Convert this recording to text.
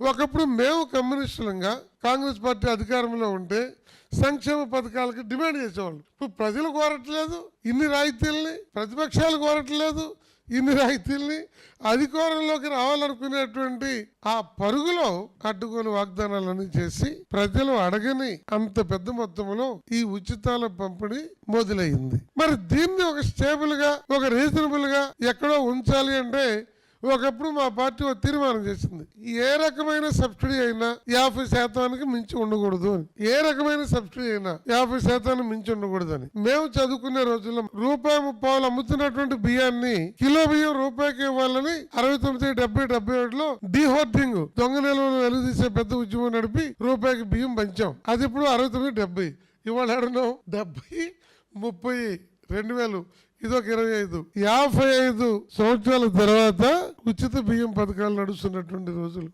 ఒకప్పుడు మేము కమ్యూనిస్టులంగా కాంగ్రెస్ పార్టీ అధికారంలో ఉంటే సంక్షేమ పథకాలకి డిమాండ్ చేసేవాళ్ళు. ఇప్పుడు ప్రజలు కోరట్లేదు ఇన్ని రాయితీల్ని ప్రతిపక్షాలు కోరట్లేదు ఇన్ని రాయితీల్ని అధికారంలోకి రావాలనుకునేటువంటి ఆ పరుగులో అడ్డుకొని వాగ్దానాలన్నీ చేసి ప్రజలు అడగని అంత పెద్ద మొత్తంలో ఈ ఉచితాల పంపిణీ మొదలైంది మరి దీన్ని ఒక స్టేబుల్గా ఒక రీజనబుల్గా ఎక్కడో ఉంచాలి అంటే ఒకప్పుడు మా పార్టీ ఒక తీర్మానం చేసింది. ఏ రకమైన సబ్సిడీ అయినా యాభై శాతానికి మించి ఉండకూడదు అని. ఏ రకమైన సబ్సిడీ అయినా యాభై శాతానికి మించి ఉండకూడదు అని. మేము చదువుకునే రోజుల్లో రూపాయి ముప్పావులు అమ్ముతున్నటువంటి బియ్యాన్ని కిలో బియ్యం రూపాయికి ఇవ్వాలని అరవై తొమ్మిది డెబ్బై డెబ్బై ఏడులో డీహోర్డింగ్ దొంగ నిల్వలు వెలుగుదీసే పెద్ద ఉద్యమం నడిపి రూపాయికి బియ్యం పంచాం. అది ఇప్పుడు అరవై తొమ్మిది డెబ్బై. ఇవాళ అడను డెబ్బై ముప్పై రెండు వేలు ఇదొక ఇరవై ఐదు. యాభై ఐదు సంవత్సరాల తర్వాత ఉచిత బియ్యం పథకాలు నడుస్తున్నటువంటి రోజులు.